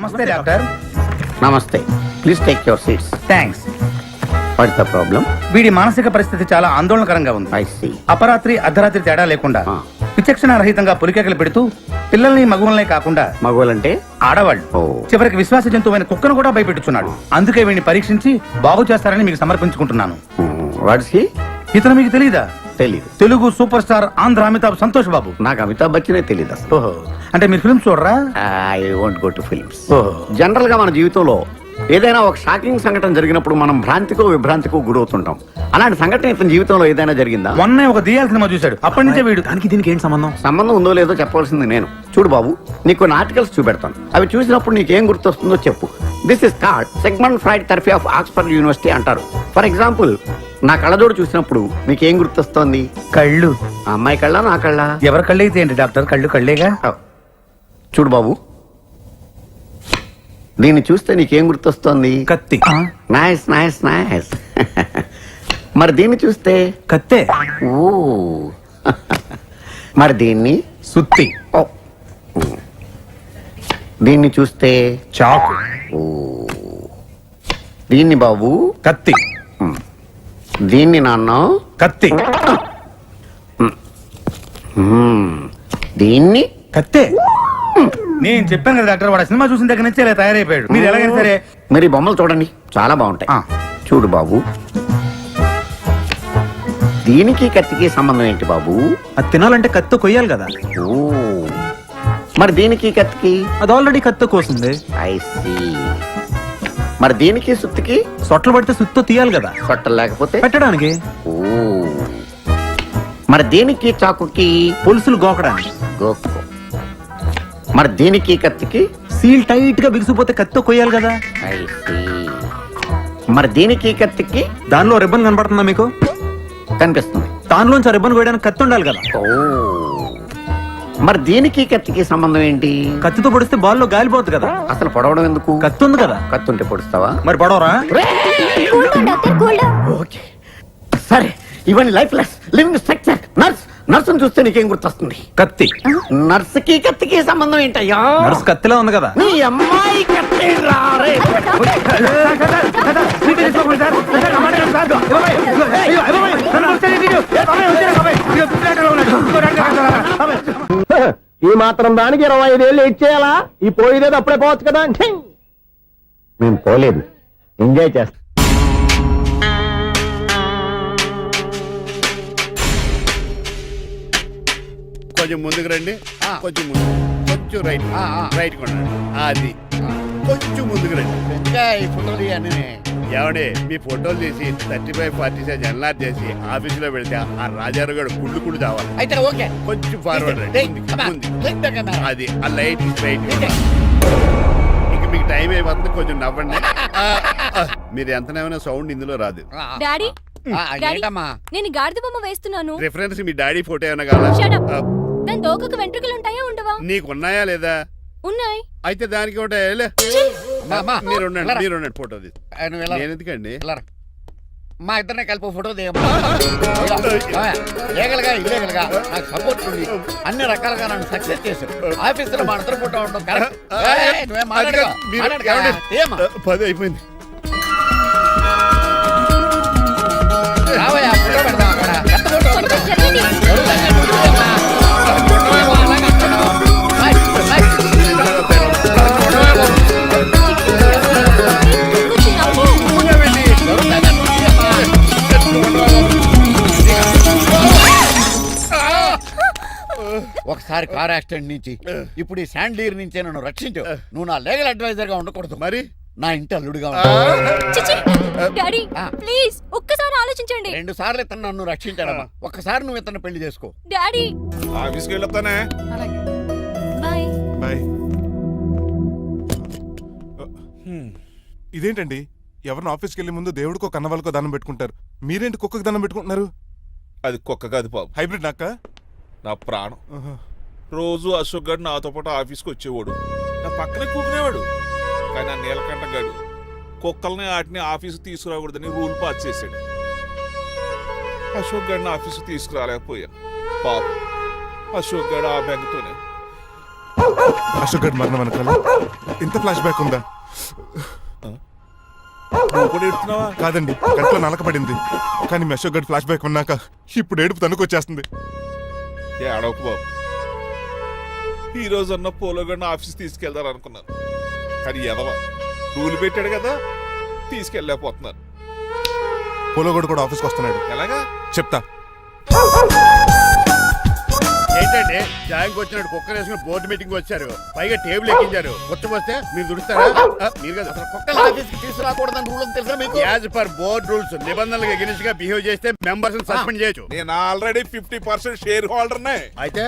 నమస్తే డాక్టర్. నమస్తే. Please take your seats thanks what the problem వీడి మానసిక పరిస్థితి చాలా ఆందోళనకరంగా ఉంది. ఐ సీ అపరాత్రి అర్ధరాత్రి తేడా లేకుండా. విచక్షణ రహితంగా పులికేకలు పెడుతూ పిల్లల్ని మగువల్నే కాకుండా మగవాళ్ళంటే ఆడవాళ్ళు. ఓ. చివరికి విశ్వాస జంతువైన కుక్కను కూడా భయపెట్టుచున్నాడు. అందుకే వీడిని పరీక్షించి బాగు చేస్తారని మీకు సమర్పించుకుంటున్నాను. వాట్స్ హీ ఇతను మీకు తెలియదా తెలీదు. Telugu super star Andhra Amitabh Santosh Babu. నాకు అమితాబ్ బచ్చనే తెలీదు అసలు. ఓహో. అంటే మీరు ఫిల్మ్స్ చూడరా? I won't go to films ఓహో. జనరల్గా మన జీవితంలో ఏదైనా ఒక షాకింగ్ సంఘటన జరిగినప్పుడు మనం భ్రాంతికో విభ్రాంతికో గురవుతుంటాం. అలాంటి సంఘటన ఇతని జీవితంలో ఏదైనా జరిగిందా? మొన్నే ఒక దియాల సినిమా చూశాడు. అప్పటి నుంచే వీడు. దానికి దీనికి ఏంటి సంబంధం? సంబంధం ఉందో లేదో చెప్పవలసింది నేను. చూడు బాబు నీకు కొన్ని ఆర్టికల్స్ చూపెడతాను. అవి చూసినప్పుడు నీకేం గుర్తొస్తుందో చెప్పు. This is card segment fried therapy of Oxford University అంటారు. ఫర్ ఎగ్జాంపుల్ నా కళ్ళజోడు చూసినప్పుడు నీకేం గుర్తొస్తోంది? కళ్ళు. ఆ అమ్మాయి కళ్ళ నా కళ్ళ? ఎవరి కళ్ళు అయితే ఏంటి డాక్టర్? కళ్ళు కళ్ళేగా? చూడు బాబు. దీన్ని చూస్తే నీకేం గుర్తొస్తోంది? కత్తి. నైస్ నైస్ నైస్ మరి దీన్ని చూస్తే? కత్తే. ఓ మరి దీన్ని? సుత్తి. ఓ. దీన్ని చూస్తే? చాకు. దీన్ని బాబు? కత్తి. దీన్ని నాన్న? కత్తి. దీన్ని? కత్తే. నేను చెప్పాను కదా డాక్టర్ వాడు సినిమా చూసిన దగ్గర నుంచి ఇలా తయారైపోయాడు. మీరు ఎలాగైనా సరే మరి ఈ బొమ్మలు చూడండి. చాలా బాగుంటాయి. చూడు బాబు. దీనికి కత్తికి సంబంధం ఏంటి బాబు? అది తినాలంటే కత్తి కొయ్యాలి కదా. ఓ. మరి దీనికి కత్తికి? అది ఆల్రెడీ కత్తి కోసింది. I see. మరి దీనికి సుత్తికి? సొట్లు పడితే సుత్తో తీయాలి కదా. సొట్టలు లేకపోతే? పెట్టడానికి. ఓ మరి దీనికి చాకుకి? పులుసులు గోకడానికి. గోక్కో మరి దీనికి కత్తికి? సీల్ టైట్గా బిగిసిపోతే కత్తి కొయ్యాలి కదా. మరి దీనికి కత్తికి? దానిలో రిబ్బన్ కనపడుతుందా మీకు? కనిపిస్తుంది. దానిలోంచి ఆ రిబ్బన్ కొయ్యడానికి కత్తి ఉండాలి కదా. ఓ. మరి దీనికి కత్తికి సంబంధం ఏంటి? కత్తితో పొడిస్తే బాల్లో గాలిపోతుంది కదా. అసలు పొడవడం ఎందుకు? కత్తి ఉంది కదా. కత్తి ఉంటే పొడుస్తావా? మరి పడవరా? ఓకే. సరే ఇవన్నీ life less living structure nurse. నర్సును చూస్తే నీకేం గుర్తొస్తుంది? కత్తి. నర్సుకి కత్తికి సంబంధం ఏంటయ్యా? నర్స్ కత్తిలా ఉంది కదా. నీ అమ్మాయి కత్తి రారే ఈ మాత్రం దానికి ఇరవై ఐదేళ్ళు ఇచ్చేయాలా ఈ పోయేదేది అప్పుడే పోవచ్చు కదా! మేము పోలేదు. ఎంజాయ్ చేస్తాం. కొంచెం ముందుకు రండి. కొంచెం ముందు. కొంచెం రైట్ రైట్ కొనండి. అది. కొంచెం ముందుకు రండి. ఇంకా ఈ ఫోటోలు ఇవన్నీ. ఏమండి మీ ఫోటోలు తీసి thirty five forty size NR చేసి ఆఫీసులో పెడితే ఆ రాజారావు గారు కుళ్ళు కుళ్ళు చావాలి. అయితే ఓకే. కొంచెం ఫార్వర్డ్ రండి. అది ఆ లైట్ రైట్ ఇక మీకు టైం అయిపోతుంది కొంచెం నవ్వండి. మీరు ఎంతనేమైనా సౌండ్ ఇందులో రాదు. డాడీ నేను గాడిద బొమ్మ వేస్తున్నాను. రిఫరెన్స్ మీ డాడీ ఫోటో ఏమైనా కావాలా? దాని దోకకు వెంట్రుకలు ఉంటాయా ఉండవా? నీకు ఉన్నాయా లేదా? ఉన్నాయి. అయితే దానికి ఒకటే మీరు. మీరు ఫోటో. నేను ఎందుకండి. మా ఇద్దరిని కలిపి ఫోటో దిగమ్మా లీగల్గా ఇల్లీగల్గా నాకు సపోర్ట్ ఉంది. అన్ని రకాలుగా నన్ను సక్సెస్ చేశారు. ఆఫీసులో మా ఇద్దరు ఫోటో ఉండడం కరెక్ట్? పది అయిపోయింది. రావయ్యా, ఫోటో ఒకసారి కార్ యాక్సిడెంట్ నుంచి ఇప్పుడు ఈ శాండీర్ నుంచే నన్ను రక్షించు. నువ్వు నా లీగల్ అడ్వైజర్గా ఉండకూడదు. మరి? నా ఇంటి అల్లుడుగా చిచి డాడీ ఆ. ప్లీజ్ ఒక్కసారి ఆలోచించండి. రెండు సార్లు ఇతను నన్ను రక్షించాడమ్మా. ఒక్కసారి నువ్వు ఇతను పెళ్ళి చేసుకో. డాడీ. ఆఫీస్కి వెళ్ళొస్తానే బాయ్. బాయ్. ఇదేంటండి? ఎవరిని ఆఫీస్కి వెళ్ళే ముందు దేవుడికో కన్నవాళ్ళకో దండం పెట్టుకుంటారు. మీరేంటి కుక్కకి దండం పెట్టుకుంటున్నారు? అది కుక్క కాదు బాబు. హైబ్రిడ్ నాక్క నా ప్రాణం. రోజు అశోక్ గడు నాతో పాటు ఆఫీస్కి వచ్చేవాడు. నా పక్కనే కూకునేవాడు. కానీ ఆ నీలకంఠ గడు కుక్కల్ని వాటిని ఆఫీసు తీసుకురాకూడదని రూల్ పాస్ చేశాడు. అశోక్ గడిని ఆఫీసు తీసుకురాలేకపోయాను. పాపం. అశోక్ గడు ఆ బెంగతోనే. అశోక్ గడ్ మరణం వెనకాల ఇంత ఫ్లాష్ బ్యాక్ ఉందా? నువ్వు కూడా ఎడుతున్నావా కాదండి కంట్లో నలకపడింది కానీ మీ అశోక్ గడ్ ఫ్లాష్ బ్యాక్ ఉన్నాక ఇప్పుడు ఏడుపు తనుకొచ్చేస్తుంది ఏడవకు బాబు. ఈ రోజు అన్న పోలో గడిని ఆఫీస్ తీసుకెళ్దారు అనుకున్నాను. కానీ ఎదవ రూల్ పెట్టాడు కదా తీసుకెళ్ళలేకపోతున్నాను. పోలోగోడు కూడా ఆఫీస్కి వస్తున్నాడు. ఎలాగా? చెప్తా. జాయింగ్ వచ్చినట్టు కుక్కర్ వేసుకుని బోర్డు మీటింగ్ వచ్చారు. పైగా టేబుల్ ఎక్కించారు. వస్తే మీరు దుడుస్తారా? మీరు కదా. అసలు కుక్కలు ఆఫీస్కి తీసుకురాకూడదని రూల్ తెలుసా మీకు? యాజ్ పర్ బోర్డ్ రూల్స్ నిబంధనలకు ఎగనిస్ట్గా బిహేవ్ చేస్తే మెంబర్స్ సస్పెండ్ చేయొచ్చు. నేను ఆల్రెడీ ఫిఫ్టీ పర్సెంట్ షేర్ హోల్డర్నే అయితే?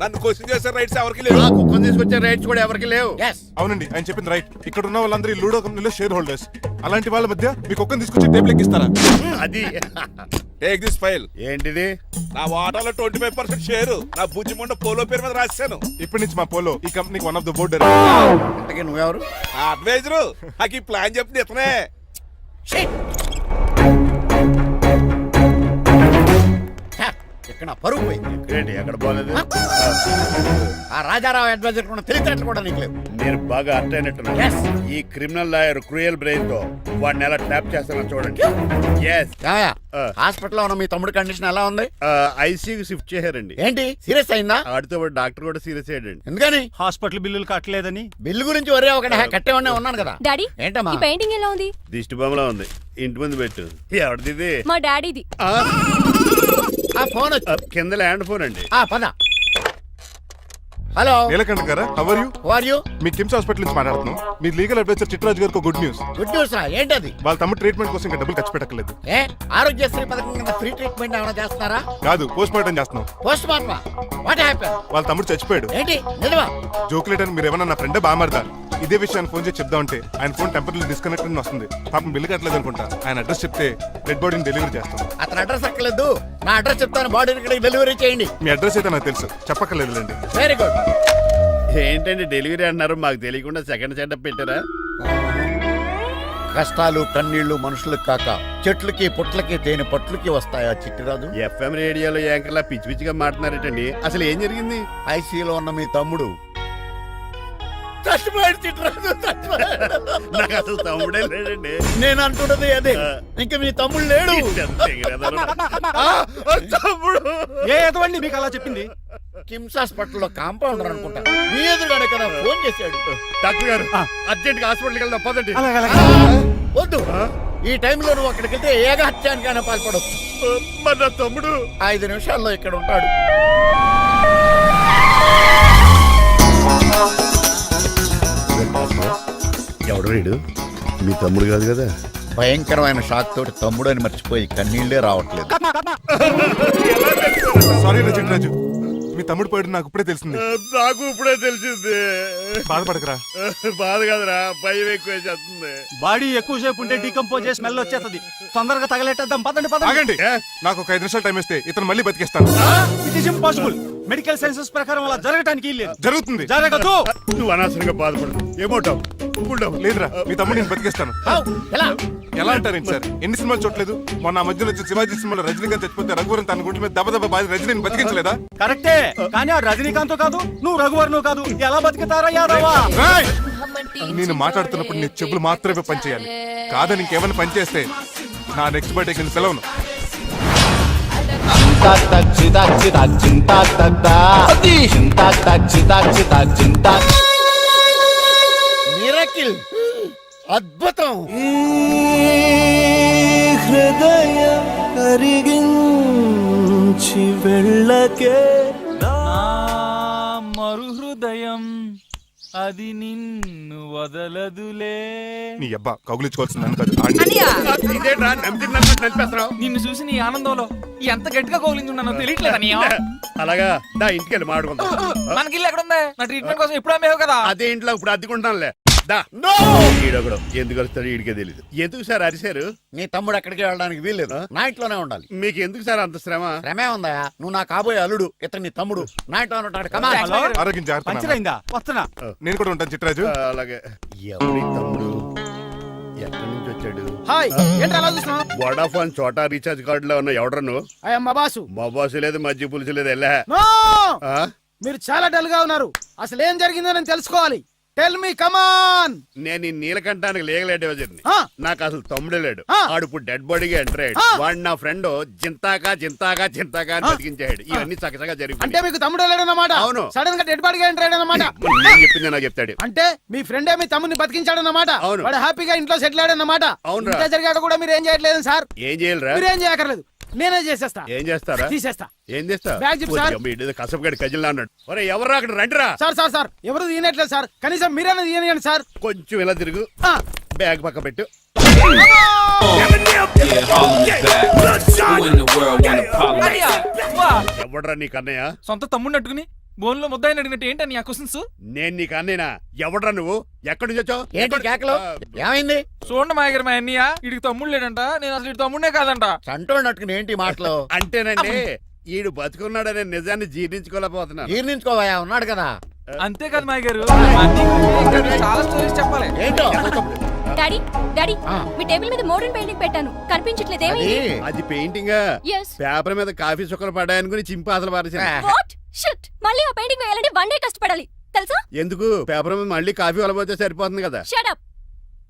నన్ను క్వశ్చన్ చేసే రైట్స్ ఎవరికి ఆ లేవు కుక్కను తీసుకొచ్చే రైట్స్ కూడా ఎవరికి లేవు. ఎస్ అవునండి ఆయన చెప్పింది రైట్ ఇక్కడ ఉన్న వాళ్ళందరూ ఈ లూడో కంపెనీలో షేర్ హోల్డర్స్ అలాంటి వాళ్ళ మధ్య మీకు ఒక్కని తీసుకొచ్చి టేబుల్ ఎక్కిస్తారా అది. టేక్ దిస్ ఫైల్ ఏంటిది? నా వాటాలో ట్వంటీ ఫైవ్ పర్సెంట్ షేర్ నా బుజ్జి ముండ పోలో పేరు మీద రాశాను. ఇప్పటి నుంచి మా పోలో ఈ కంపెనీకి వన్ ఆఫ్ ద బోర్డు ఇంతకీ నువ్వెవరు? అడ్వైజరు నాకు ఈ ప్లాన్ చెప్పింది ఇతనే. ఇక్కడ నా పరుగు పోయింది. ఏంటి ఎక్కడ పోలేదు? ఆ రాజారావు అడ్వైజర్ కూడా తెలియటట్లు కూడా నీకు లేవు. మీరు బాగా అర్థ Yes. ఈ క్రిమినల్ లాయర్ క్రూయల్ బ్రెయిన్తో వాడిని ఎలా ట్యాప్ చేస్తానో చూడండి. ఎస్ ఏమయ్య, ఆ. హాస్పిటల్లో ఉన్న మీ తమ్ముడి కండిషన్ ఎలా ఉంది? ఐసీయూకి షిఫ్ట్ చేశారండి. ఏంటి? సీరియస్ అయిందా? ఆడితో పాటు డాక్టర్ కూడా సీరియస్ అయ్యాడండి. ఎందుకని? హాస్పిటల్ బిల్లులు కట్టలేదని. బిల్లు గురించి ఒరే ఒకటి కట్టేవనే ఉన్నాను కదా. డాడీ ఏంటమ్మా? ఈ పెయింటింగ్ ఎలా ఉంది? దిష్టి బొమ్మలా ఉంది. ఇంటి ముందు పెట్టు. ఎవరిది ఇది? మా డాడీది. ఆ, ఆ ఫోన్ వచ్చి కింద ల్యాండ్ ఫోన్ అండి. ఆ పద. హలో నీలకంఠ గారా how are you are you me KIMS hospital నుంచి మాట్లాడుతున్నాం. మీ లీగల్ అడ్వైజర్ చిట్రాజు గారికి గుడ్ న్యూస్ గుడ్ న్యూస్ రా ఏంటది? వాళ్ళ తమ్ముడు ట్రీట్మెంట్ కోసం ఇంకా డబ్బులు ఖర్చు పెట్టకలేదు ఏ? ఆరోగ్యశ్రీ పథకం కింద ఫ్రీ ట్రీట్మెంట్ ఏమైనా చేస్తున్నారా? కాదు పోస్ట్ మార్టం చేస్తున్నాం పోస్ట్ మార్టమా వాట్ హ్యాపీ వాళ్ళ తమ్ముడు చచ్చిపోయాడు. ఏంటి? నిజమా? జోకులేటని మీరు ఏమన్నా నా ఫ్రెండే బామర్దా ఇదే విషయాన్ని ఫోన్ చేసి చెప్దామంటే ఆయన ఫోన్ టెంపరీ డిస్కనెక్ట్ అని వస్తుంది. పాపం బిల్లు కట్టలేదు అనుకుంటా. ఆయన అడ్రస్ చెప్తే డెడ్ బాడీని డెలివరీ చేస్తాం. అతని అడ్రస్ అక్కర్లేదు నా అడ్రస్ చెప్తాను. బాడీని ఇక్కడికి డెలివరీ చేయండి. మీ అడ్రస్ అయితే నాకు తెలుసు. చెప్పక్కర్లేదులేండి. వెరీ గుడ్ ఏంటండి డెలివరీ అన్నారు? మాకు తెలియకుండా సెకండ్ సెటప్ పెట్టారా? కష్టాలు కన్నీళ్ళు మనుషులకు కాక చెట్లకి పుట్లకి తేనె పట్లకి వస్తాయా చిట్టిరాజు? ఎఫ్ఎం రేడియోలో యాంకర్లా పిచ్చి పిచ్చిగా మాట్లాడారేటండి అసలు ఏం జరిగింది? ఐసీలో ఉన్న మీ తమ్ముడు చచ్చిపోయాడు చిట్టిరాజు చచ్చిపోయాడు. నాకు అసలు తమ్ముడే లేడండి. నేను అంటున్నది అదే. ఇంక మీ తమ్ముడు లేడు. తమ్ముడు. ఏ ఎదవండి మీకు అలా చెప్పింది. కిమ్స్ హాస్పిటల్లో కాంపౌండర్ అనుకుంటా. మీ ఎదురుగానే కదా ఫోన్ చేశాడు. డాక్టర్ గారు అర్జెంట్గా హాస్పిటల్కి వెళ్దాం పదండి. వద్దు. ఈ టైంలో నువ్వు అక్కడికి వెళ్తే ఏక హత్యానికైనా పాల్పడవచ్చు మరి నా తమ్ముడు? ఐదు నిమిషాల్లో ఇక్కడ ఉంటాడు. ఎవడు రీడు మీ తమ్ముడు కాదు కదా? భయంకరమైన షాక్ తోటి తమ్ముడు అని మర్చిపోయి కన్నీళ్ళే రావట్లేదు. సారీ రా చిట్రాజు మీ తమ్ముడు పోయాడు నాకు ఇప్పుడే తెలిసింది. నాకు ఇప్పుడే తెలిసింది. బాధపడకరా. బాధ కాదురా భయం ఎక్కువ చేస్తుంది. బాడీ ఎక్కువసేపు ఉంటే డీకంపోజ్ చేసి స్మెల్ వచ్చేస్తుంది. తొందరగా తగలెట్టేద్దాం. పదండి పదండి. ఆగండి. నాకు ఒక ఐదు నిమిషాలు టైం ఇస్తే ఇతను మళ్ళీ బతికేస్తాను. It is impossible medical sciences ప్రకారం అలా జరగటానికి లేదు జరుగుతుంది. జరగదు. నువ్వు అనవసరంగా బాధపడు ఏమోటావు ఉండవు లేదురా మీ తమ్ముడు నేను బతికేస్తాను? ఎలా? ఎలా సార్? ఎన్ని సినిమాలు చూడలేదు? మొన్న ఆ మధ్యలో వచ్చిన శివాజీ సినిమాలో రజనీకాంత్ చచ్చిపోతే రఘువరన్ తన గుండె మీద దెబ్బ దెబ్బ బాధ రజనీని బతికించలేదా? కరెక్టే. కానీ ఆ రజనీకాంత్ కాదు నువ్వు రఘువర్ను కాదు. ఎలా బతుకుతారా యాదవా! నేను మాట్లాడుతున్నప్పుడు నీ చెప్పులు మాత్రమే పనిచేయాలి. కాదని ఇంకేమైనా పనిచేస్తే నా నెక్స్ట్ బర్త్డే కింద సెలవును మిరకిల్. అద్భుతం. హృదయం కరిగించి వెళ్ళకే అది నిన్ను వదలదులే. నీ అబ్బా కౌగులించుకోవాల్సింది నన్ను కాదు ఆడిని. ఇదేంట్రా నమ్మితే నమ్మినట్టు నడిపేస్తున్నావు నిన్ను చూసి నీ ఆనందంలో ఎంత గట్టిగా కౌలించున్నానో తెలియట్లేదా నీ అలాగా దా ఇంటికి వెళ్ళి మాడుకుందాం మనకి ఇల్లు ఎక్కడుంది? నా ట్రీట్మెంట్ కోసం ఎప్పుడు అమ్మేవు కదా? అదే ఇంట్లో ఇప్పుడు అద్దెకుంటానులే. ఈడొకడు. ఎందుకు వస్తాడు ఈడికే తెలియదు ఎందుకు సార్ అరిశారు? నీ తమ్ముడు ఎక్కడికి వెళ్ళడానికి వీల్లేదు. నా ఇంట్లోనే ఉండాలి. మీకు ఎందుకు సార్ అంత శ్రమ? శ్రమే ఉందా? నువ్వు నా కాబోయే అల్లుడు ఇతను నీ తమ్ముడు. నా ఇంట్లోనే ఉంటాడు. కమా ఆరోగ్యం జాగ్రత్త వస్తున్నా. నేను కూడా ఉంటాను చిట్రాజు. అలాగే. ఎవరి తమ్ముడు? ఎక్కడి నుంచి వచ్చాడు? హాయ్. ఏంటి అలా చూస్తున్నావు? వడాఫోన్ చోటా రీఛార్జ్ కార్డు లో ఉన్న నువ్వు? అయ్యమ్మ బాసు. మా బాసు లేదు మజ్జి పులుసు లేదు ఆ? మీరు చాలా డల్గా ఉన్నారు. అసలు ఏం జరిగిందో నేను తెలుసుకోవాలి. టెల్ మీ కమాన్ నేను ఈ నీలకంఠానికి లేగలేడు ఆ. నాకు అసలు తమ్ముడే లేడు. ఆ. ఆడు ఇప్పుడు డెడ్ బాడీగా ఎంటర్ అయ్యాడు. వాడు నా ఫ్రెండ్ జింతాకా జింతాకా జింతాకా అని బతికించాడు. ఇవన్నీ చక్కచగా అంటే మీకు తమ్ముడు వెళ్ళాడన్నమాట అవును. సడన్గా డెడ్ బాడీగా ఎంటర్ అయ్యాడన్నమాట. నేను చెప్పింది నాకు చెప్తాడు. అంటే మీ ఫ్రెండే మీ తమ్ముని బతికించాడన్నమాట. అవును. వాడు హ్యాపీగా ఇంట్లో సెటిల్ అయ్యాడన్నమాట. అవునురా. ఇంత జరిగాక కూడా మీరు ఏం చేయట్లేదు సార్? ఏం చేయాలిరా? మీరేం చేయక్కర్లేదు. నేనే చేసేస్తా. ఏం చేస్తారా? తీసేస్తా. ఏం చేస్తా? బ్యాగ్ చెప్పు సార్. కసపగడి కజిల్లా అన్నాడు. ఒరే ఎవరు అక్కడ? రండిరా. సార్ సార్ సార్ ఎవరు తీయనట్లేదు సార్ కనీసం మీరైనా తీయనియండి సార్ కొంచెం ఇలా తిరుగు. ఆ. బ్యాగ్ పక్క పెట్టు. ఎవడరా నీ కన్నయ్య? సొంత తమ్ముడిని అట్టుకుని బోన్లో ముద్దాయిని అడిగినట్టు ఏంటని ఆ క్వశ్చన్స్ నేను నీ కన్నయ్యనా? ఎవడరా నువ్వు? ఎక్కడి నుంచి వచ్చావు? ఏంటి కేకలు? ఏమైంది? చూడండి మా దగ్గర మా అన్నయ్య. ఇడికి తమ్ముడు లేడంట. నేను అసలు ఇటు తమ్ముడే కాదంట. చంటోడు నట్టుకుని ఏంటి మాటలు? అంటేనండి ఈడు బతుకున్నాడనే నిజాన్ని జీర్ణించుకోలేకపోతున్నాను. జీర్ణించుకోవా ఉన్నాడు కదా. అంతేకాదు మా గారు మా అన్నయ్యకి ఇంకా చాలా స్టోరీస్ చెప్పాలి. ఏంటో? Daddy daddy. మీ టేబుల్ మీద మోడర్న్ పెయింటింగ్ పెట్టాను. కనిపించట్లేదు అది ఏమైంది? అది. పెయింటింగ్? పేపర్ మీద కాఫీ చుక్కలు పడ్డాయనుకుని చింపి అసలు పారేసాను. వాట్ షిట్ మళ్ళీ ఆ పెయింటింగ్ వేయాలంటే వన్ డే కష్టపడాలి. తెలుసా? ఎందుకు? పేపర్ మీద మళ్ళీ కాఫీ వలపోతే సరిపోతుంది కదా. Shut up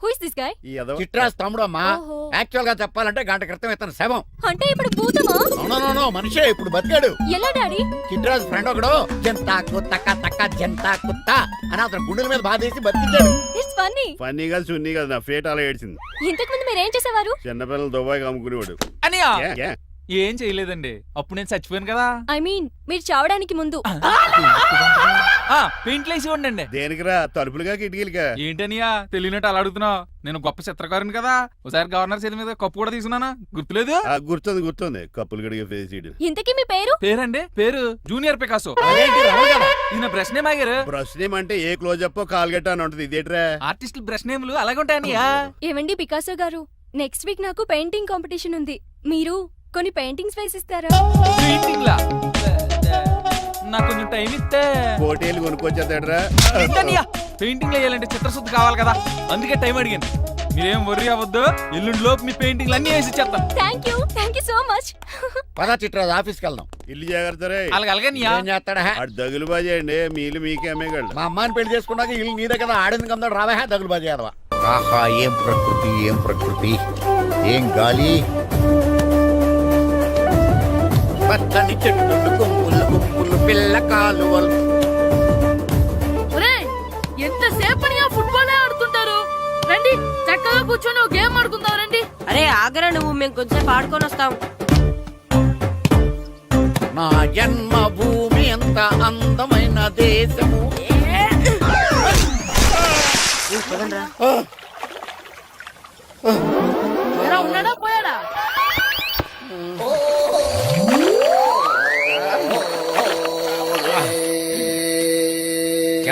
who is this guy ఈ ఎదవ చిట్రాజ్ తమ్ముడు అమ్మా ఓహో. యాక్చువల్గా చెప్పాలంటే గంట క్రితం ఇతను శవం. అంటే ఇప్పుడు భూతమా? అవునో మనిషే ఇప్పుడు బతికాడు. ఎలా డాడీ? చిట్రాజ్ ఫ్రెండ్ ఒకడు జంతా కుత్తక తక్క జంతా కుత్త అని అతను గుండెల మీద బాధేసి బతికించాడు. ఇట్స్ ఫన్నీ సున్నీ కాదు నా ఫేట్ అలా ఏడ్చింది. ఇంతకు ముందు మీరు ఏం చేసేవారు? చిన్నపిల్లలు దుబాయ్ అమ్ముకునేవాడు. అనియా ఏ, ఏ? ఏం చేయలేదండి. అప్పుడు నేను చచ్చిపోయాను కదా. ఐ మీన్ మీరు చావడానికి ముందు. ఆ పెయింట్లు వేసి ఉండండి. దేనికిరా తలుపులుగా కిటికీలుగా? ఏంటనియా తెలియనట్టు అలా అడుగుతున్నావు? నేను గొప్ప చిత్రకారుని కదా. ఒకసారి గవర్నర్ చేతి మీద కప్పు కూడా తీసుకున్నానా? గుర్తులేదు? ఆ, గుర్తుంది గుర్తుంది. కప్పులు గడిగే ఫేస్ చేయడం ఇంతకీ మీ పేరు? పేరండి? పేరు జూనియర్ పికాసో. అదేంటి రమణ గారు? ఇది నా బ్రష్ నేమ్ ఆగారు. బ్రష్ నేమ్ అంటే ఏ క్లోజ్ అప్ కాల్ గట్ట అని ఉంటుంది ఇదేట్రా? ఆర్టిస్టుల బ్రష్ నేమ్లు అలాగే ఉంటాయనియా ఏమండి పికాసో గారు? నెక్స్ట్ వీక్ నాకు పెయింటింగ్ కాంపిటీషన్ ఉంది. మీరు? కొన్ని పెయింటింగ్స్ వేసిస్తారా? పెయింటింగ్ లా నాకు కొంచెం టైం ఇస్తే. కోటేలు కొనుక్కొచ్చేస్తాడ్రా. ఏంటనియా పెయింటింగ్ వేయాలంటే చిత్రశుద్ధి కావాలి కదా. అందుకే టైం అడిగాను. మీరేం వర్రీ అవ్వద్దు. ఎల్లుండి లోపు మీ పెయింటింగ్లు అన్ని వేసి ఇచ్చేస్తాను thank you thank you so much పద చిట్రాజ్ ఆఫీస్కి వెళ్దాం. ఇల్లు జాగ్రత్త రే అలాగే అలాగే నీయా ఏం చేస్తాడా? ఆడు దగులు బాజేయండి మీలు మీకే అమ్మేగాళ్ళు. మా అమ్మాయిని పెళ్ళి చేసుకున్నాక ఇల్లు నీదే కదా. ఆడింది కదా రావా దగులు బాజీ ఆహా ఏం ప్రకృతి ఏం ప్రకృతి? ఏం గాలి? పచ్చని చెట్లు గుంపులు గుంపులు పిల్ల కాలువలు. ఎంతసేపు ఆ ఫుట్బాల్ ఆడుతుంటారు? రండి చక్కగా కూర్చొని ఒక గేమ్ ఆడుకుందాం రండి. అరే ఆగరా నువ్వు మేము కొంచెం ఆడుకొని వస్తాం. నా జన్మ భూమి ఎంత అందమైన దేశము? ఉన్నాడా పోయాడా?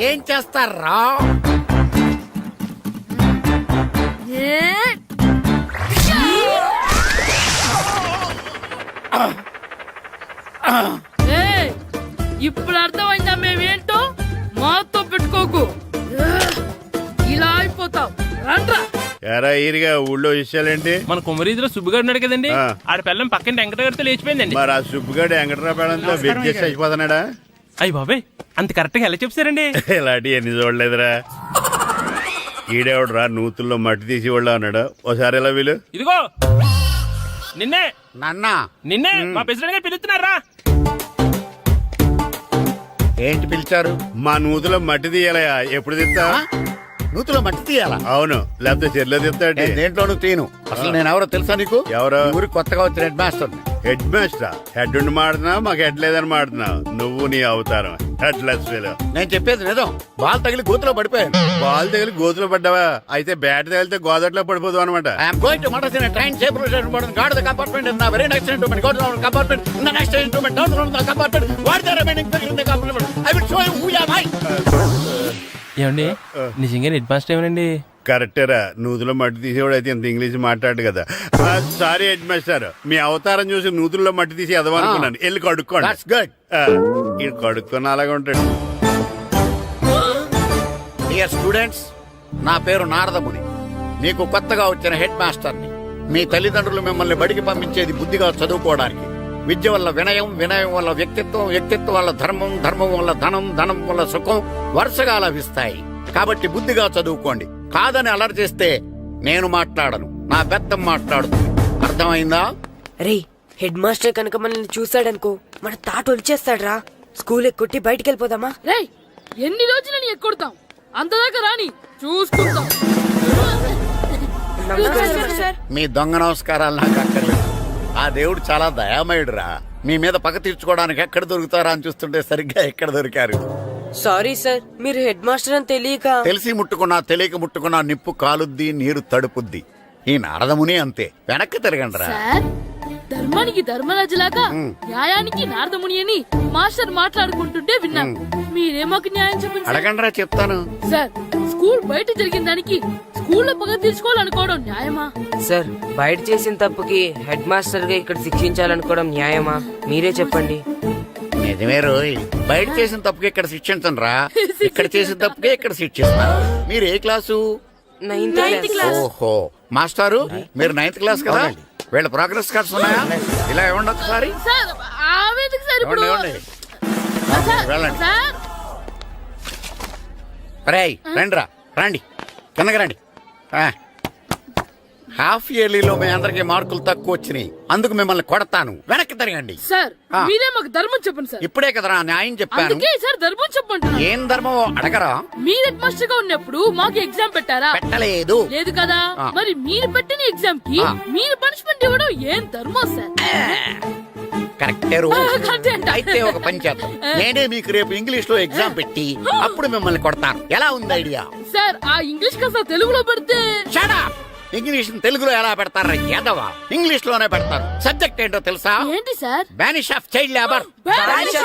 ఏం చేస్తారా! ఇప్పుడు అర్థమైందా మేమేంటో? మాతో పెట్టుకోకు! ఇలా అయిపోతావు రండ్రా. ఎరా ఈరిగా ఊళ్ళో విషయాలేంటి? మన కుమరీధిలో సుబ్బుగాడు ఉన్నాడు కదండి. ఆ. ఆడ పిల్లం పక్కన వెంకటగారితో లేచిపోయిందండి. మరి ఆ సుబ్బుగాడు వెంకటరాపేడంతో వెయిట్ చేసి అయిపోతున్నాడా అయ్యి బాబాయ్ అంత కరెక్ట్గా ఎలా చెప్తారండి ఇలాంటి ఎన్ని చూడలేదురా. ఈడేవడరా నూతుల్లో మట్టి తీసి వాళ్ళు అన్నాడు? ఓసారి ఎలా వీలు? ఇదిగో నిన్నే నాన్న. నిన్నే మా ప్రెసిడెంట్ గారు పిలుస్తున్నారా? ఏంటి పిలిచారు? మా నూతులో మట్టి తీయాలయా ఎప్పుడు తీస్తా? నూతులో మట్టి తీయాలా? అవును లేకపోతే చెర్లో తీస్తాడు నేను దేంట్లోనూ తీను అసలు నేను ఎవరో తెలుసా నీకు? ఎవరు? ఊరికి కొత్తగా వచ్చిన head master head master head ఉండి మాడుతున్నావు మాకు హెడ్ లేదని మాడుతున్నావు. నువ్వు నీ అవతారం హెడ్ లెస్ నేను చెప్పేది నిజం. బాల్ తగిలి గోతులో పడిపోయాను. బాల్ తగిలి గోతులో పడ్డావా? అయితే బ్యాట్ తగిలితే గోదట్లో పడిపోదు అనమాట I'm going to Madras in train safe station guard the compartment in very next instrument go down compartment in the next instrument down from the compartment what the remaining in the compartment I will show you who am I ఏమండి? నిజంగా head master ఏమనండి? కరెక్టరా నూతులో మట్టి తీసేవాడు అయితే ఇంత English మాట్లాడు కదా. Sorry head master. మీ అవతారం చూసి నూతుల్లో మట్టి తీసి ఎదవనుకున్నాను. వెళ్ళి కడుక్కోండి. దట్స్ గుడ్ ఇది కడుక్కొని అలాగే ఉంటాడు. డియర్ స్టూడెంట్స్ నా పేరు నారదముని. మీకు కొత్తగా వచ్చిన హెడ్ మాస్టర్ని మీ తల్లిదండ్రులు మిమ్మల్ని బడికి పంపించేది బుద్ధిగా చదువుకోవడానికి. విద్య వల్ల వినయం వినయం వల్ల వ్యక్తిత్వం వ్యక్తిత్వం వల్ల ధర్మం ధర్మం వల్ల ధనం ధనం వల్ల సుఖం వరుసగా లభిస్తాయి. కాబట్టి బుద్ధిగా చదువుకోండి. కాదని అలర్ చేస్తే నేను మాట్లాడను. నా బెత్తం మాట్లాడుతుంది అర్థమైందా? రే హెడ్ మాస్టర్ కనుక మనల్ని చూసాడనుకో మన తాట వచ్చేస్తాడ్రా స్కూల్ ఎక్కొట్టి బయటికి వెళ్ళిపోదామా రేయ్ ఎన్ని రోజులని ఎక్కొడతాం? అంతదాకా రాని చూసుకుంటాం. మీ దొంగ నమస్కారాలు నాకు అక్కర్లేదు. ఆ దేవుడు చాలా దయామయుడురా. మీ మీద పగ తీర్చుకోవడానికి ఎక్కడ దొరుకుతారా అని చూస్తుంటే సరిగ్గా ఎక్కడ దొరికారు? సారీ సార్ మీరు హెడ్ మాస్టర్ అని తెలియక. తెలిసి ముట్టుకున్నా తెలియక ముట్టుకున్నా నిప్పు కాలుద్ది నీరు తడుపుద్ది. ఈ నారదముని అంతే. వెనక్కి తిరగండిరా. సార్ ధర్మానికి ధర్మరాజులాగా న్యాయానికి నారదముని అని మాస్టర్ మాట్లాడుకుంటుంటే విన్నాం మీరేమాకు న్యాయం చెప్పండి సార్. అడగండిరా చెప్తాను. సార్ స్కూల్ బయట జరిగిన దానికి స్కూల్లో పగ తీర్చుకోవాలనుకోవడం న్యాయమా? సార్ బయట చేసిన తప్పుకి హెడ్ మాస్టర్గా ఇక్కడ శిక్షించాలనుకోవడం న్యాయమా? మీరే చెప్పండి. నిజమే రోయ్. బయట చేసిన తప్పుకి ఇక్కడ శిక్షించను రా ఇక్కడ చేసిన తప్పుకే ఇక్కడ శిక్షిస్తాను మీరు ఏ క్లాసు? నైన్త్ క్లాస్ ఓహో. మాస్టారు? మీరు నైన్త్ క్లాస్ కదా? వీళ్ళ ప్రోగ్రెస్ కార్డ్స్ ఉన్నాయా? ఇలా ఇవ్వండి ఒకసారి. సార్ ఆవేదకు సార్ ఇప్పుడు. ఇవ్వండి ఇవ్వండి. సార్, వెళ్ళండి. సార్. రేయ్ రండి రా రండి. కిందకి రండి. ఆ. హాఫ్ ఇయర్లీలో మీ అందరికి మార్కులు తక్కువ వచ్చినాయి. అందుకు మిమ్మల్ని కొడతాను. వెనక్కి తిరగండి. సార్ ఆ. మీరే మాకు ధర్మం చెప్పండి సార్. ఇప్పుడే కదరా న్యాయం చెప్పాను. అందుకే సార్ ధర్మం చెప్పంటున్నా ఏం ధర్మమో అడగరా? మీరు హెడ్ మాస్టర్గా ఉన్నప్పుడు మాకు ఎగ్జామ్ పెట్టారా? పెట్టలేదు. లేదు కదా. ఆ. మరి మీరు పెట్టిన ఎగ్జామ్కి ఆ. మీరు పనిష్మెంట్ ఇవ్వడం ఏం ధర్మం సార్? కరెక్టే రో. ఆ, కరెక్టే అంట. అయితే ఒక పని చేద్దాం. నేనే మీకు రేపు ఇంగ్లీష్లో ఎగ్జామ్ పెట్టి అప్పుడు మిమ్మల్ని కొడతాను. ఎలా ఉంది ఐడియా? సార్ ఆ ఇంగ్లీష్ కాస్త తెలుగులో పెడితే షడా ఇంగ్లీష్ తెలుగులో ఎలా పెడతారా యాదవా ఇంగ్లీష్లోనే పెడతారు. సబ్జెక్ట్ ఏంటో తెలుసా? ఏంటి sir? Banish of child labour. Banish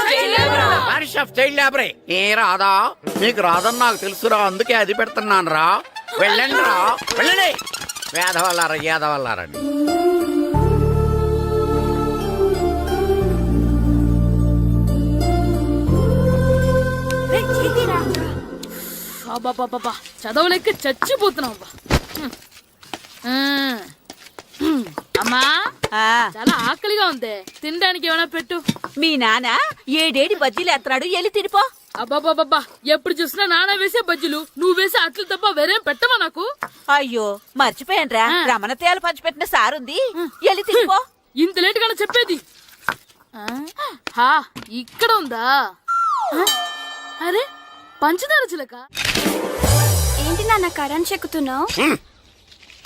of child లేబరే ఏ రాదా మీకు రాదని నాకు తెలుసురా అందుకే అది పెడుతున్నాను రా వెళ్ళండి రా. వెళ్ళండి. వేదవల్లారా యాదవల్లారండి అబ్బాబాబా చదవలేక చచ్చిపోతున్నాం అబ్బా హ్మ్. హ్మ్. హ్మ్. అమ్మా చాలా ఆకలిగా ఉంది. తినడానికి ఏమైనా పెట్టు. మీ నాన్న ఏడేడి బజ్జీలు ఎత్తాడు ఎల్లి తినిపో. అబ్బాబాబా ఎప్పుడు చూసినా నాన్న వేసే బజ్జీలు నువ్వు వేసే అట్లు తప్ప వేరేం పెట్టవా నాకు? అయ్యో మర్చిపోయానురా. ఆ. రమణ తేలు పంచిపెట్టిన సారుంది ఎల్లి తినిపో. ఇంత లేట్ గానే చెప్పేది? ఆ? హా ఇక్కడ ఉందా? అరే పంచదార చిలక. ఏంటి నాన్న కరెంట్ చెక్కుతున్నావు?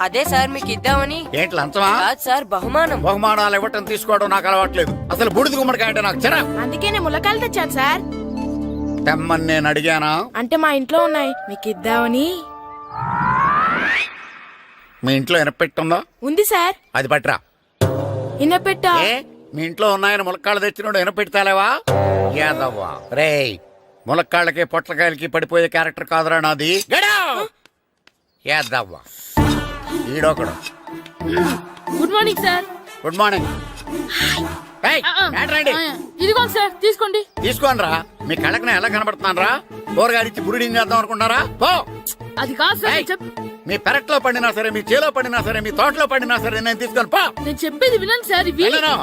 అదే సార్ మీకు ఇద్దామని. ఏంటి లంచమా? కాదు సార్ బహుమానం. బహుమానాలు ఇవ్వటం తీసుకోవడం నాకు అలవాట్లేదు. అసలు బూడిద గుమ్మడికాయ అంటే నాకు చిరా అందుకే నేను ములకాయలు తెచ్చాను సార్. తెమ్మని నేను అడిగానా? అంటే మా ఇంట్లో ఉన్నాయి. మీకు ఇద్దామని. మీ ఇంట్లో ఎనపెట్టుందా ఉంది సార్. అది పట్రా ఇన్నపెట్టా ఏ? మీ ఇంట్లో ఉన్నాయని ములక్కాళ్ళు తెచ్చినోడు ఎనపెడతాలేవా యాదవ్వా. రేయ్ ములక్కాళ్ళకి పొట్లకాయలకి పడిపోయే క్యారెక్టర్ కాదురా నాది. గడావ్! యాదవ్వా. ఈడొకడు. Good morning sir. Good morning. రండి. ఇదిగోండి సార్ తీసుకోండి. తీసుకోండి రా మీ కళ్ళకి నేను ఎలా కనబడుతున్నాను రా కూరగాయలిచ్చి బురిడింగ్ చేద్దాం అనుకుంటారా పో. అది కాదు సార్ మీ పెరట్లో పండినా సరే మీ చేలో పండినా సరే మీ తోటలో పండినా సరే నేను తీసుకొని పో. నేను చెప్పేది వినండి సార్ వెళ్ళను.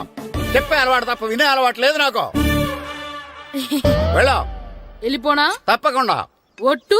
చెప్పే అలవాటు తప్ప వినే అలవాటు లేదు నాకు. వెళ్ళో. వెళ్ళిపోనా? తప్పకుండా. ఒట్టు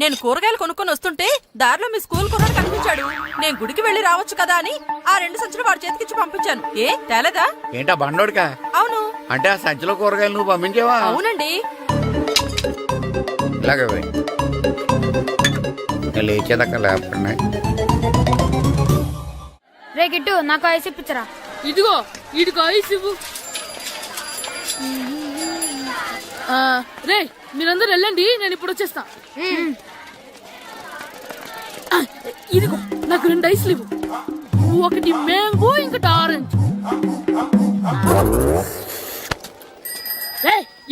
నేను కూరగాయలు కొనుక్కొని వస్తుంటే దారిలో మీ స్కూల్ కుర్రాడు కనిపించాడు. నేను గుడికి వెళ్ళి రావచ్చు కదా అని ఆ రెండు సంచులు వాడి చేతికిచ్చి పంపించాను. ఏ తేలేదా? ఏంటా బండోడికా? అవును. అంటే ఆ సంచిలో కూరగాయలు నువ్వు పంపించావా? అవునండి. ఇలాగే పోయి. నేను లేచేదాకా లేపండి. రే గిట్టు నాకు ఐస్ ఇప్పించరా? ఇదిగో ఇదిగో ఐస్ ఇవ్వు. ఆ, రే మీరందరూ వెళ్ళండి నేను ఇప్పుడు వచ్చేస్తా. ఇదిగో నాకు రెండు ఐస్లు ఇవ్వు. ఒకటి మ్యాంగో ఇంకటి ఆరెంజ్.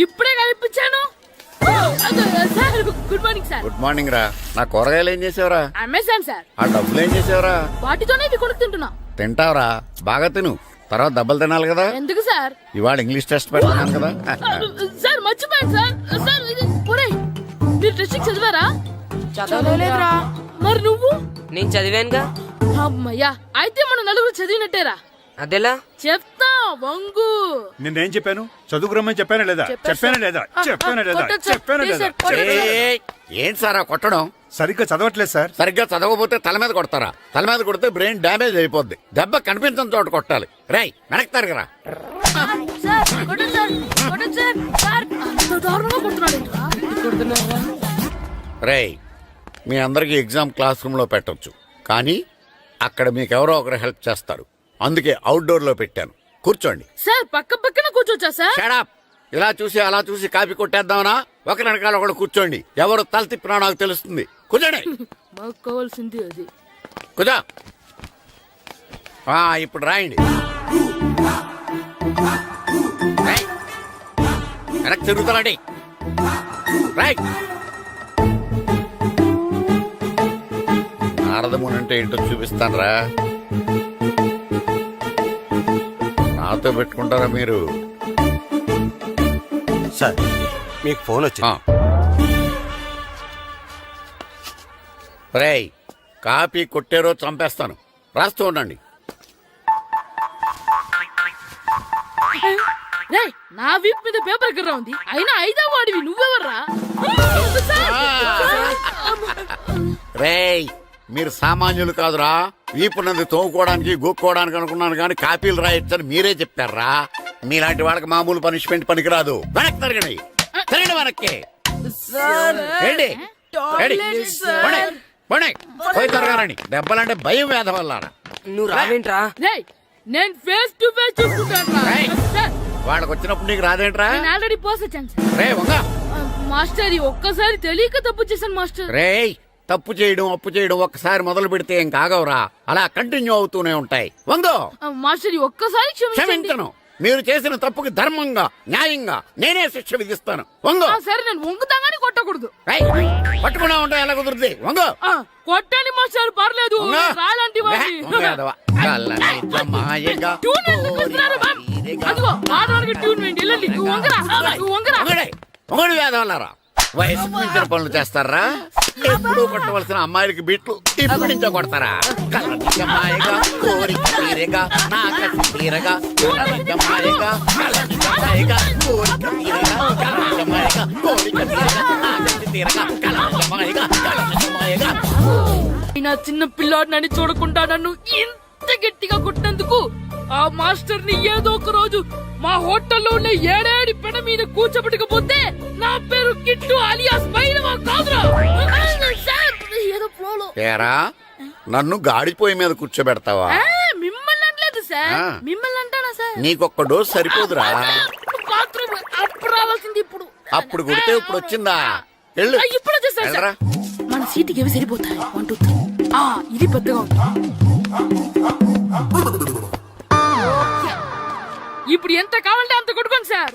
ఇప్పుడే కనిపించాను. ఓ, అదో, sir good morning sir. Good morning రా. నా కూరగాయలు ఏం చేసావురా? Amazon sir. ఆ డబ్బులు ఏం చేసావురా? వాటితోనే ఇవి కొనుక్కు తింటున్నా. తింటావురా. బాగా తిను. తర్వాత దెబ్బలు తినాలి కదా. ఎందుకు సార్? ఇవాళ ఇంగ్లీష్ టెస్ట్ పెడతాను కదా. సార్ మర్చిపోయాను సార్. సార్ ఒరేయ్ మీరు టెస్టింగ్ చదివారా? చదవలేదురా. మరి నువ్వు? నేను చదివానుగా. అమ్మయ్యా అయితే మన నలుగురు చదివినట్టేరా? అదెలా? చెప్తా వంగు. నిన్నేం చెప్పాను? చదువుకురమ్మని చెప్పానా లేదా? చెప్పానా. లేదా? చెప్పానా లేదా. చెప్పానా లేదా? కొట్టొచ్చు. సార్. ఏయ్, ఏంటి సార్ ఆ కొట్టడం? సరిగ్గా చదవట్లేదు సార్. సరిగ్గా చదవకపోతే తల మీద కొడతారా? తల మీద కొడితే బ్రెయిన్ డ్యామేజ్ అయిపోద్ది. దెబ్బ కనిపించని చోట కొట్టాలి. రేయ్ వెనక్కి తరగరా. సార్ మీ అందరికీ ఎగ్జామ్ క్లాస్ రూమ్లో పెట్టొచ్చు. కానీ అక్కడ మీకు ఎవరో ఒకరు హెల్ప్ చేస్తారు. అందుకే అవుట్డోర్లో పెట్టాను. కూర్చోండి. సార్ పక్క పక్కన కూర్చోచ్చా సార్? షడప్ ఇలా చూసి అలా చూసి కాపీ కొట్టేద్దామనా? ఒకరి వెనకాల ఒకడు కూర్చోండి. ఎవరు తల తిప్పినా నాకు తెలుస్తుంది. కూర్చోండి. మాకు కావాల్సింది అది. కుదా ఇప్పుడు రాయండి. రాయ్. వెనక్కి తిరుగుతారండి. రైట్ నారదముని అంటే ఏంటో చూపిస్తానరా. నాతో పెట్టుకుంటారా మీరు? సార్ మీకు ఫోన్ వచ్చింది. రేయ్ కాపీ కొట్టారో చంపేస్తాను. రాస్తూ ఉండండి. నా వీప్ మీద పేపర్ ఎక్కడ ఉంది? అయినా ఐదో వాడివి నువ్వెవర్రా? రేయ్ మీరు సామాన్యులు కాదురా. వీపున్నది తోముకోవడానికి గోక్కోవడానికి అనుకున్నాను కానీ కాపీలు రాయొచ్చని మీరే చెప్పారా? మీలాంటి వాళ్ళకి మామూలు పనిష్మెంట్ పనికిరాదు. వెనక్కి తిరగండి. తిరగండి వెనక్కి. ఏంటి? ఏంటి? పోనీ, పోనీ. పోయి తిరగారండి దెబ్బలంటే భయం వేద వల్ల నువ్వు రావేంట్రా? రేయ్ నేను ఫేస్ టు ఫేస్ చూసుకుంటాను రేయ్. సార్. వాళ్ళకి వచ్చినప్పుడు నీకు రాదేంట్రా? నేను ఆల్రెడీ సార్. రే వంగ. మాస్టర్ ఈ ఒక్కసారి తెలియక తప్పు చేశాను మాస్టర్. రేయ్ తప్పు చేయడం అప్పు చేయడం ఒక్కసారి మొదలు పెడితే ఏం కాగవరా అలా కంటిన్యూ అవుతూనే ఉంటాయి. ఆ, మాస్టర్ ఒక్కసారి క్షమించను. మీరు చేసిన తప్పుకి ధర్మంగా న్యాయంగా నేనే శిక్ష విధిస్తాను. వంగో సరే నేను వంగుతాగాని కొట్టకూడదు. పట్టుకున్నా ఉంటా ఎలా కుదురుద్ది? వంగో కొట్టండి మాస్టర్ పర్లేదు. రాలాంటి వంగరా. వంగరా. వయసు మించిన పనులు చేస్తారా? ఎప్పుడు కొట్టవలసిన అమ్మాయిలకి బిట్లు ఇప్పుడు నుంచో కొడతారా? కోరిక తీరగా నా కసి తీరగా కోరిక తీరగా కోరిక తీరగా నా తీరగా చిన్న పిల్లాడు నన్ను చూడకుండా నన్ను ఇంత గట్టిగా కొట్టినందుకు ఆ మాస్టర్ని ఏదో ఒక రోజు మా హోటల్లో ఉన్న ఏడేడి పెడ మీద కూర్చోబెట్టకపోతే నా పేరు కిట్టు అలియాస్ బైరవా కాదురా? సార్, ఏదో ఫ్లోలో ఏరా నన్ను గాడిపోయి మీద కూర్చోబెడతావా? మిమ్మల్ని అనలేదు సార్. మిమ్మల్ని అంటానా సార్? నీకొక్క డోస్ సరిపోదురా. బాత్రూమ్ అప్పుడు రావాల్సింది ఇప్పుడు. అప్పుడు కొడితే ఇప్పుడు వచ్చిందా? వెళ్ళు. ఇప్పుడు వచ్చేసారు మన సీటుకి ఏవి సరిపోతాయి? వన్ టూ త్రీ ఆ ఇది పెద్దగా ఉంది. ఇప్పుడు ఎంత కావాలంటే అంత కొట్టుకోండి సార్.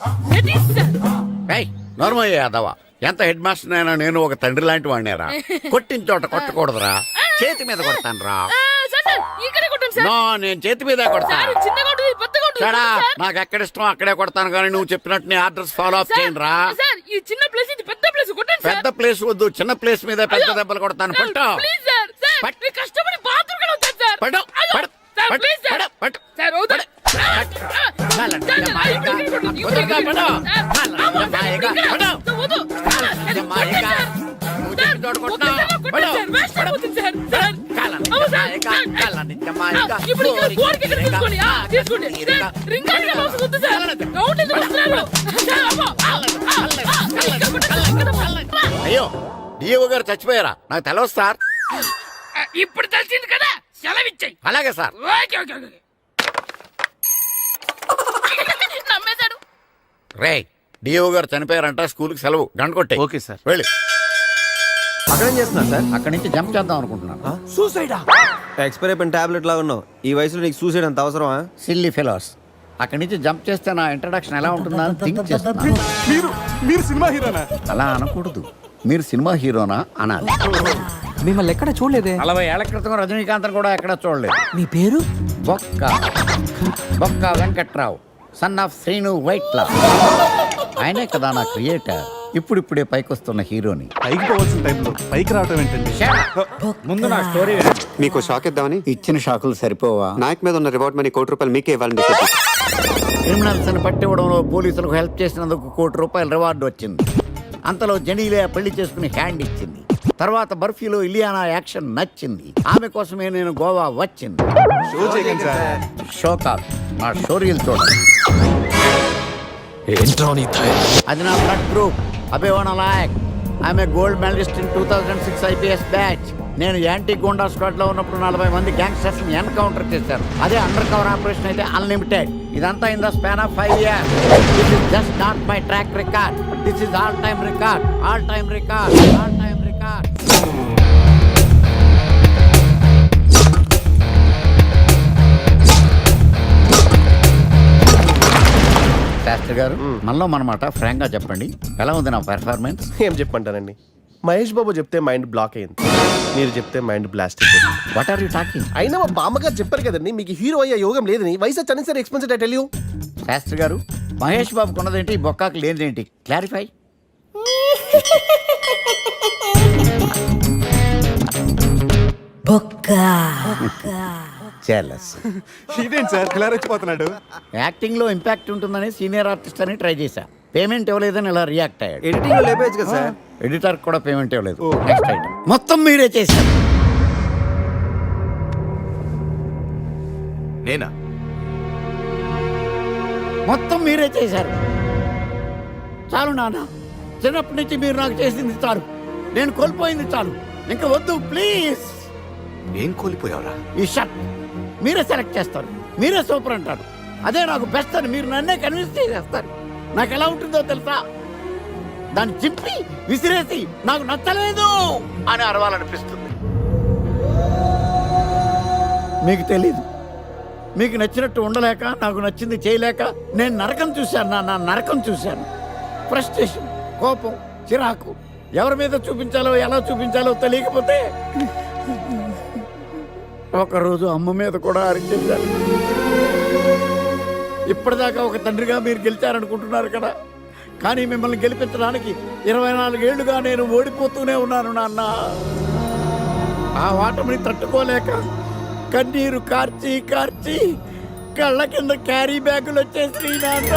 నోర్మయ్య యాదవ ఎంత హెడ్ మాస్టర్ అయినా నేను ఒక తండ్రి లాంటి వాడినేరా. కొట్టిన చోట కొట్టకూడదురా చేతి మీద కొడతాను రా నేను చేతి మీదే కొడతా. సార్ ఇది చిన్నగా ఉంటుంది పెద్దగా ఉంటుంది చడా సార్. నాకు ఎక్కడ ఇష్టం అక్కడే కొడతాను కానీ నువ్వు చెప్పినట్టు నీ ఆర్డర్స్ ఫాలో అప్ చేయండి రా పెద్ద ప్లేస్ వద్దు చిన్న ప్లేస్ మీద పెద్ద దెబ్బలు కొడతాను. పట్టు. కష్టపడి ఇప్పుడు తీసుకోండి. అయ్యో డిఓ గారు చచ్చిపోయారా? నాకు తెలవదు సార్. ఇప్పుడు తెలిసింది కదా? సెలవిచ్చాయి. అలాగే సార్. Okay okay okay నమ్మేశాడు. రే డిఓ గారు చనిపోయారంట స్కూల్కి సెలవు. గంట కొట్టే. Okay sir. వెళ్ళి. అక్కడేం చేస్తున్నారు సార్? అక్కడి నుంచి జంప్ చేద్దాం అనుకుంటున్నాను. సూసైడా ఎక్స్పైర్ అయిపోయిన టాబ్లెట్ లాగా ఉన్నావు. ఈ వయసులో నీకు సూసైడ్ అంత అవసరమా? సిల్లీ ఫెలోస్ అక్కడి నుంచి జంప్ చేస్తే నా ఇంట్రడక్షన్ ఎలా ఉంటుందా అని థింక్ చేస్తున్నాను. మీరు మీరు సినిమా హీరోనా? అలా అనకూడదు. మీరు సినిమా హీరోనా? అనాలి. మిమ్మల్ని ఎక్కడ చూడలేదే? నలభై ఏళ్ళ క్రితం రజనీకాంత్ కూడా ఎక్కడ చూడలేదు. మీ పేరు? బొక్క. బొక్క వెంకట్రావు సన్ ఆఫ్ శ్రీను వైట్లా. ఆయనే కదా నా క్రియేటర్. ఇప్పుడిప్పుడే పైకొస్తున్న హీరోని. పైకి పోవాల్సిన టైంలో పైకి రావటం ఏంటండి? ముందు నా స్టోరీ వినండి. మీకు షాక్ ఇద్దామని? ఇచ్చిన షాకులు సరిపోవా? నాయక్ మీద ఉన్న రివార్డ్ మనీ కోటి రూపాయలు మీకే ఇవ్వాలని డిసైడ్ క్రిమినల్స్ని పట్టివ్వడంలో పోలీసులకు హెల్ప్ చేసినందుకు కోటి రూపాయల రివార్డు వచ్చింది. అంతలో జనీలే పెళ్ళి చేసుకుని హ్యాండ్ ఇచ్చింది. తర్వాత బర్ఫీలో ఇలియానా యాక్షన్ నచ్చింది. ఆమె కోసమే నేను గోవా వచ్చింది. షో చేయకండి సార్ షో కాదు నా షోరీలు చూడండి అది నా బ్లడ్ గ్రూప్. అభివన లాయక్. ఆమె gold medalist in two thousand six IPS batch. నేను యాంటీ గోండా స్క్వాడ్లో ఉన్నప్పుడు నలభై మంది గ్యాంగ్స్టర్స్ని ఎన్కౌంటర్ చేశారు. అదే అండర్ కవర్ ఆపరేషన్ అయితే అన్లిమిటెడ్. ఇదంతా in the span of five years. This is just not my track record this is all time record all time record all time record Shastri గారు? మనలో మనమాట ఫ్రాంక్గా చెప్పండి. ఎలా ఉంది నా పెర్ఫార్మెన్స్ ఏం చెప్పంటానండి మహేష్ బాబు చెప్తే మైండ్ బ్లాక్ అయింది మీరు చెప్తే మైండ్ బ్లాస్ట్ అయిపోయింది. వాట్ ఆర్ యూ టాకింగ్ అయినా మా బామ్మగారు చెప్పారు కదండి మీకు హీరో అయ్యే యోగం లేదని. వయసు వచ్చని సరే ఎక్స్పెన్సెడ్ టెల్ యూ శాస్త్రి గారు మహేష్ బాబు కొన్నదేంటి బొక్కాకి లేనిదేంటి? క్లారిఫై చెలస్ ఇదేంటి సార్ యాక్టింగ్లో ఇంపాక్ట్ ఉంటుందని సీనియర్ ఆర్టిస్ట్ అని ట్రై చేశా. పేమెంట్ ఇవ్వలేదని ఇలా రియాక్ట్ అయ్యాడు. ఎడిటింగ్లో లేపేయచ్చు కదా సార్? ఎడిటర్ కూడా పేమెంట్ ఇవ్వలేదు. నెక్స్ట్ ఐటమ్ మొత్తం మీరే చేశారు. నేనా? మొత్తం మీరే చేశారు. చాలు నాన్న చిన్నప్పటి నుంచి మీరు నాకు చేసింది చాలు. నేను కోల్పోయింది చాలు. ఇంకా వద్దు ప్లీజ్ ఏం కోల్పోయావురా? ఈ షర్ట్ మీరే సెలెక్ట్ చేస్తారు. మీరే సూపర్ అంటారు. అదే నాకు బెస్ట్ అని మీరు నన్నే కన్విన్స్ చేసేస్తారు. నాకు ఎలా ఉంటుందో తెలుసా? దాన్ని చింపి విసిరేసి నాకు నచ్చలేదు అని అరవాలనిపిస్తుంది. మీకు తెలీదు. మీకు నచ్చినట్టు ఉండలేక నాకు నచ్చింది చేయలేక నేను నరకం చూశాను నా నా నరకం చూశాను. ఫ్రస్ట్రేషన్ కోపం చిరాకు ఎవరి మీద చూపించాలో ఎలా చూపించాలో తెలియకపోతే ఒకరోజు అమ్మ మీద కూడా అరిచేశాను. ఇప్పటిదాకా ఒక తండ్రిగా మీరు గెలిచారనుకుంటున్నారు కదా. కానీ మిమ్మల్ని గెలిపించడానికి ఇరవై నాలుగేళ్ళుగా నేను ఓడిపోతూనే ఉన్నాను నాన్న. ఆ వాటమిని తట్టుకోలేక కన్నీరు కార్చి కార్చి కళ్ళ కింద క్యారీ బ్యాగులు వచ్చేసి నాన్న.